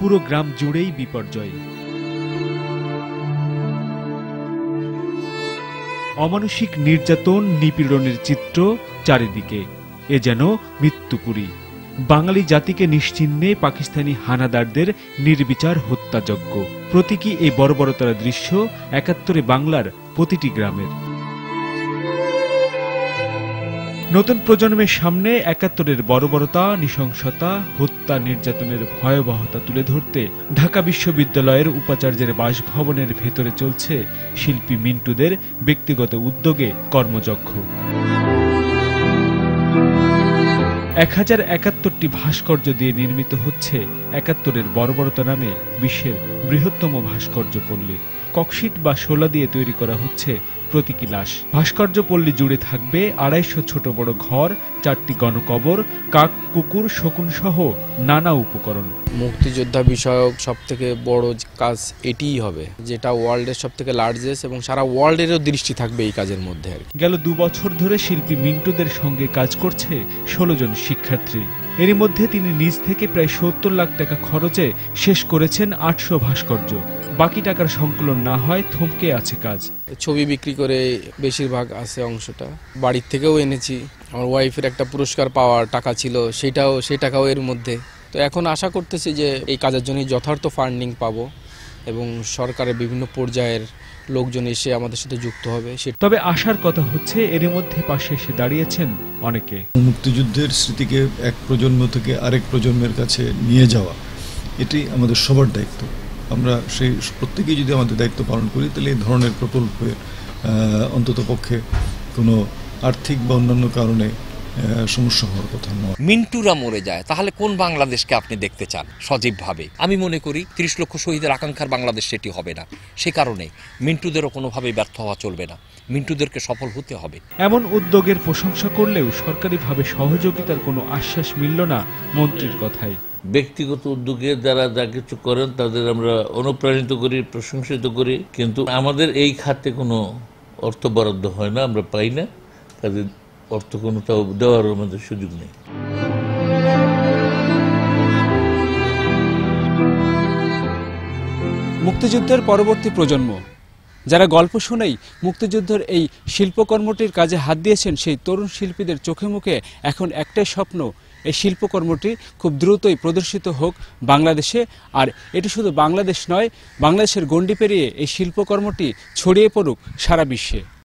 পুরো গ্রাম জুড়েই বিপর্যয়। অমানসিক নির্যাতন, নিপীড়নের চিত্র চারিদিকে। এ যেন মৃত্যুপুরী। বাঙালি জাতিকে নিশ্চিহ্নে পাকিস্তানি হানাদারদের নির্বিচার হত্যাযজ্ঞ। প্রতীকী এই বর্বরতার দৃশ্য একাত্তরে বাংলার প্রতিটি গ্রামের। নতুন প্রজন্মের সামনে একাত্তরের বর্বরতা, নৃশংসতা, হত্যা, নির্যাতনের ভয়াবহতা তুলে ধরতে ঢাকা বিশ্ববিদ্যালয়ের উপাচার্যের বাসভবনের ভেতরে চলছে শিল্পী মিন্টুদের ব্যক্তিগত উদ্যোগে কর্মযজ্ঞ। এক হাজার একাত্তরটি ভাস্কর্য দিয়ে নির্মিত হচ্ছে একাত্তরের বর্বরতা নামে বিশ্বের বৃহত্তম ভাস্কর্য পল্লী। ককশিট বা শোলা দিয়ে তৈরি করা হচ্ছে প্রতীকী লাশ। ভাস্কর্য পল্লী জুড়ে থাকবে আড়াইশো ছোট বড় ঘর চারটি গণকবর কাক কুকুর শকুন সহ নানা উপকরণ। মুক্তিযোদ্ধা বিষয়ক সব থেকে বড় কাজ এটিই হবে যেটা ওয়ার্ল্ডের সব থেকে লার্জেস্ট এবং সারা ওয়ার্ল্ডেরও দৃষ্টি থাকবে এই কাজের মধ্যে। গেল দু বছর ধরে শিল্পী মিন্টুদের সঙ্গে কাজ করছে ষোলো জন শিক্ষার্থী। এরই মধ্যে তিনি নিজ থেকে প্রায় সত্তর লাখ টাকা খরচে শেষ করেছেন আটশো ভাস্কর্য। বাকি টাকার সংকলন না হয় থমকে আছে কাজ। ছবি বিক্রি করে বেশিরভাগ আছে অংশটা। বাড়ির থেকেও এনেছি। আমার ওয়াইফের একটা পুরস্কার পাওয়ার টাকা ছিল সেটাও সেই টাকাও এর মধ্যে। তো এখন আশা করতেছি যে এই কাজের জন্য যথার্থ ফান্ডিং পাবো এবং সরকারের বিভিন্ন পর্যায়ের লোকজন এসে আমাদের সাথে যুক্ত হবে সে তবে আসার কথা হচ্ছে এরই মধ্যে পাশে এসে দাঁড়িয়েছেন অনেকে। মুক্তিযুদ্ধের স্মৃতিকে এক প্রজন্ম থেকে আরেক প্রজন্মের কাছে নিয়ে যাওয়া এটি আমাদের সবার দায়িত্ব। আমরা সেই প্রত্যেকেই যদি আমাদের দায়িত্ব পালন করি তাহলে এই ধরনের প্রকল্পে অন্তত পক্ষে কোনো আর্থিক বা অন্যান্য কারণে সমস্যা হওয়ার কথা নয়। মিন্টুরা মরে যায় তাহলে কোন বাংলাদেশকে আপনি দেখতে চান সজীবভাবে? আমি মনে করি তিরিশ লক্ষ শহীদের আকাঙ্ক্ষার বাংলাদেশ সেটি হবে না। সে কারণে মিন্টুদেরও কোনোভাবেই ব্যর্থ হওয়া চলবে না। মিন্টুদেরকে সফল হতে হবে। এমন উদ্যোগের প্রশংসা করলেও সরকারিভাবে সহযোগিতার কোনো আশ্বাস মিলল না মন্ত্রীর কথায়। ব্যক্তিগত উদ্যোগে যারা যা কিছু করেন, তাদের আমরা অনুপ্রাণিত করি, প্রশংসিত করি। কিন্তু আমাদের এই খাতে কোনো অর্থ বরাদ্দ হয় না, আমরা পাই না। তাদের অর্থ কোনোটাও দেওয়ার আমাদের সুযোগ নেই। মুক্তিযুদ্ধের পরবর্তী প্রজন্ম যারা গল্প শুনেই মুক্তিযুদ্ধের এই শিল্পকর্মটির কাজে হাত দিয়েছেন, সেই তরুণ শিল্পীদের চোখে মুখে এখন একটাই স্বপ্ন, এই শিল্পকর্মটি খুব দ্রুতই প্রদর্শিত হোক বাংলাদেশে। আর এটি শুধু বাংলাদেশ নয়, বাংলাদেশের গণ্ডি পেরিয়ে এই শিল্পকর্মটি ছড়িয়ে পড়ুক সারা বিশ্বে।